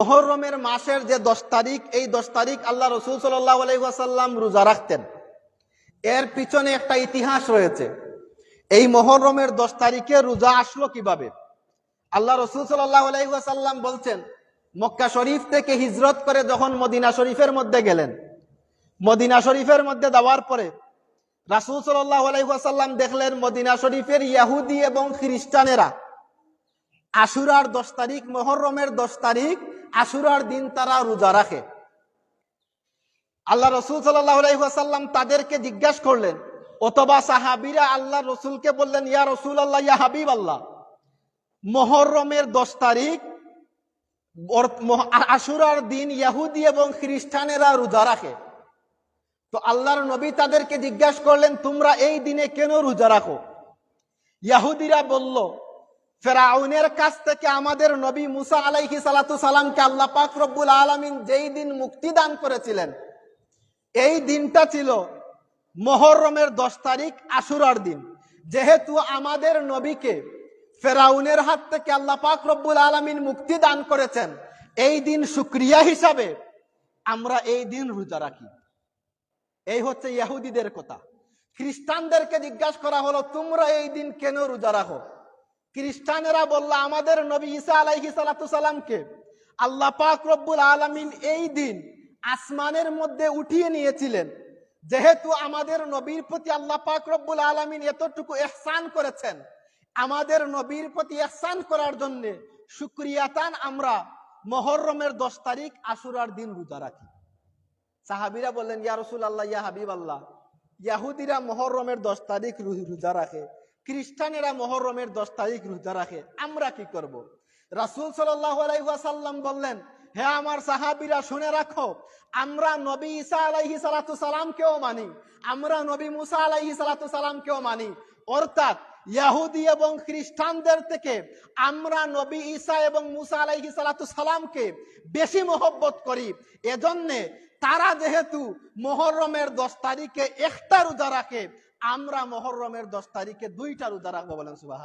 মহরমের মাসের যে দশ তারিখ, এই দশ তারিখ আল্লাহ রসুল আলাইসাল্লাম রোজা রাখতেন। এর পিছনে একটা ইতিহাস রয়েছে। এই মহরমের দশ তারিখে রোজা আসলো কীভাবে? আল্লাহ রসুল আলাইসাল্লাম বলছেন, মক্কা শরীফ থেকে হিজরত করে যখন মদিনা শরীফের মধ্যে গেলেন, মদিনা শরীফের মধ্যে দেওয়ার পরে রাসুল আলাইসাল্লাম দেখলেন মদিনা শরীফের ইয়াহুদি এবং খ্রিস্টানেরা আশুরার দশ তারিখ, মহরমের দশ তারিখ আশুরার দিন তারা রোজা রাখে। আল্লাহ রসুল সাল্লাম তাদেরকে জিজ্ঞাসা করলেন, অথবা সাহাবিরা আল্লাহ রসুলকে বললেন, ইয়া রসুল আল্লাহ ইয়া হাবিব আল্লাহ মহরমের দশ তারিখ আশুরার দিন ইয়াহুদি এবং খ্রিস্টানেরা রোজা রাখে। তো আল্লাহর নবী তাদেরকে জিজ্ঞাসা করলেন, তোমরা এই দিনে কেন রোজা রাখো? ইয়াহুদিরা বলল ফেরাউনের কাছ থেকে আমাদের নবী মুসা আলাইহি সালাতু সালামকে আল্লাহ পাক রব্বুল আলামিন যেই দিন মুক্তি দান করেছিলেন, এই দিনটা ছিল মহরমের দশ তারিখ আশুরার দিন। যেহেতু আমাদের নবীকে ফেরাউনের হাত থেকে আল্লাহ পাক রব্বুল আলামিন মুক্তি দান করেছেন, এই দিন শুক্রিয়া হিসাবে আমরা এই দিন রোজা রাখি। এই হচ্ছে ইহুদিদের কথা। খ্রিস্টানদেরকে জিজ্ঞাসা করা হলো, তোমরা এই দিন কেন রোজা রাখো? খ্রিস্টানেরা বলল, আমাদের নবী ঈসা আলাইহি সালাতু সালামকে আল্লাহ পাক রব্বুল আলামিন এই দিন আসমানের মধ্যে উঠিয়ে নিয়েছিলেন। যেহেতু আমাদের নবীর প্রতি আল্লাহ পাক রব্বুল আলামিন এতটুকু এহসান করেছেন, আমাদের নবীর প্রতি এহসান করার জন্য শুক্রিয়াতান আমরা মহরমের দশ তারিখ আশুরার দিন রোজা রাখি। সাহাবিরা বললেন, ইয়া রসুল আল্লাহ ইয়া হাবিব আল্লাহ ইয়াহুদিরা মহরমের দশ তারিখ রোজা রাখে। খ্রিস্টানেরা মহরমের দশ তারিখ রোজা রাখে, আমরা কি করব। রাসুল সাল্লাম বললেন, হে আমার সাহাবিরা, শুনে রাখো, আমরা নবী ইসা আলাইহি সালাতু সালামকেও মানি, আমরা নবী মুসা আলাইহি সালাতু সালামকেও মানি অর্থাৎ ইয়াহুদি এবং খ্রিস্টানদের থেকে আমরা নবী ঈসা এবং মুসা আলাইহি সালাতু সালামকে বেশি মহব্বত করি। এজন্যে তারা যেহেতু মহরমের দশ তারিখে একটা রোজা রাখে, আমরা মহরমের দশ তারিখে দুইটা রোজা রাখব বলেন সুবাহ